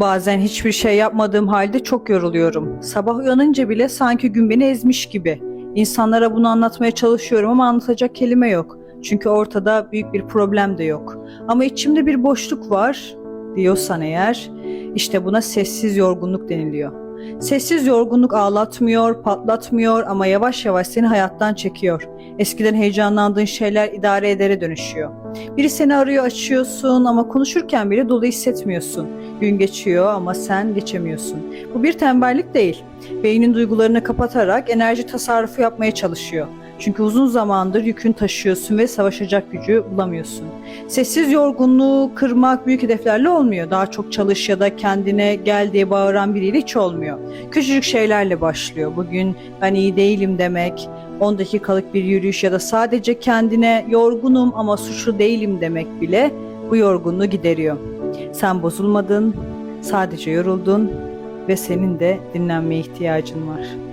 Bazen hiçbir şey yapmadığım halde çok yoruluyorum. Sabah uyanınca bile sanki gün beni ezmiş gibi. İnsanlara bunu anlatmaya çalışıyorum ama anlatacak kelime yok. Çünkü ortada büyük bir problem de yok. Ama içimde bir boşluk var diyorsan eğer, işte buna sessiz yorgunluk deniliyor. Sessiz yorgunluk ağlatmıyor, patlatmıyor ama yavaş yavaş seni hayattan çekiyor. Eskiden heyecanlandığın şeyler idare edere dönüşüyor. Biri seni arıyor, açıyorsun ama konuşurken bile dolu hissetmiyorsun. Gün geçiyor ama sen geçemiyorsun. Bu bir tembellik değil. Beynin duygularını kapatarak enerji tasarrufu yapmaya çalışıyor. Çünkü uzun zamandır yükün taşıyorsun ve savaşacak gücü bulamıyorsun. Sessiz yorgunluğu kırmak büyük hedeflerle olmuyor. Daha çok çalış ya da kendine gel diye bağıran biriyle hiç olmuyor. Küçücük şeylerle başlıyor. Bugün ben iyi değilim demek, 10 dakikalık bir yürüyüş ya da sadece kendine yorgunum ama suçlu değilim demek bile bu yorgunluğu gideriyor. Sen bozulmadın, sadece yoruldun ve senin de dinlenmeye ihtiyacın var.